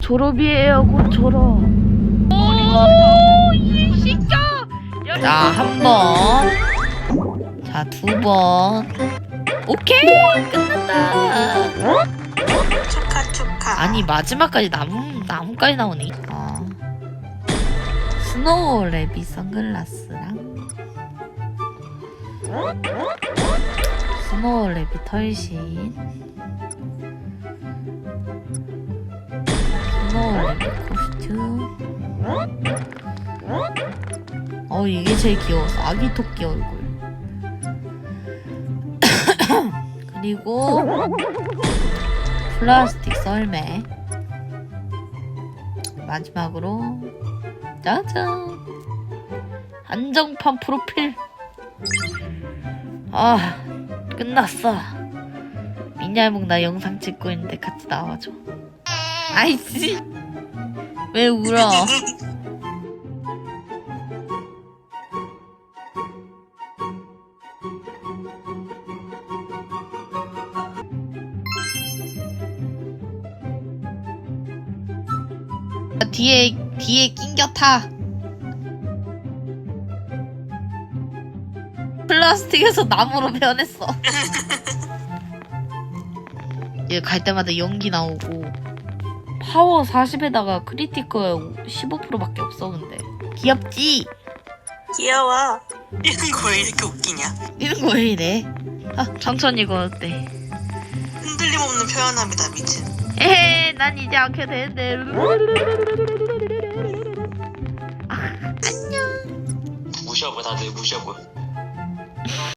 졸업이에요 곧 졸업. 오이 시켜! 자 한번. 자 두번. 오케이 끝났다. 축하 축하 아니 마지막까지 나무 나무까지 나오네. 어. 스노우 레비 선글라스랑 스노우 레비 털신 스노우 레비 코스튬. 어 이게 제일 귀여웠어 아기 토끼 얼굴. 그리고 플라스틱 썰매 마지막으로 짜잔! 한정판 프로필! 아 끝났어. 미냐몽 나 영상 찍고 있는데 같이 나와줘. 아이씨! 왜 울어 뒤에 뒤에 낑겨 타 플라스틱에서 나무로 변했어 얘 갈 때마다 연기 나오고 파워 40에다가 크리티컬 15%밖에 없어 근데 귀엽지? 귀여워. 이런 거 왜 이렇게 웃기냐? 이런 거 왜 이래? 아 천천히 걸었대 흔들림 없는 표현합니다 미친. 에헤 난 이제 안 켜도 되는데 무시하고 다들 무시하고.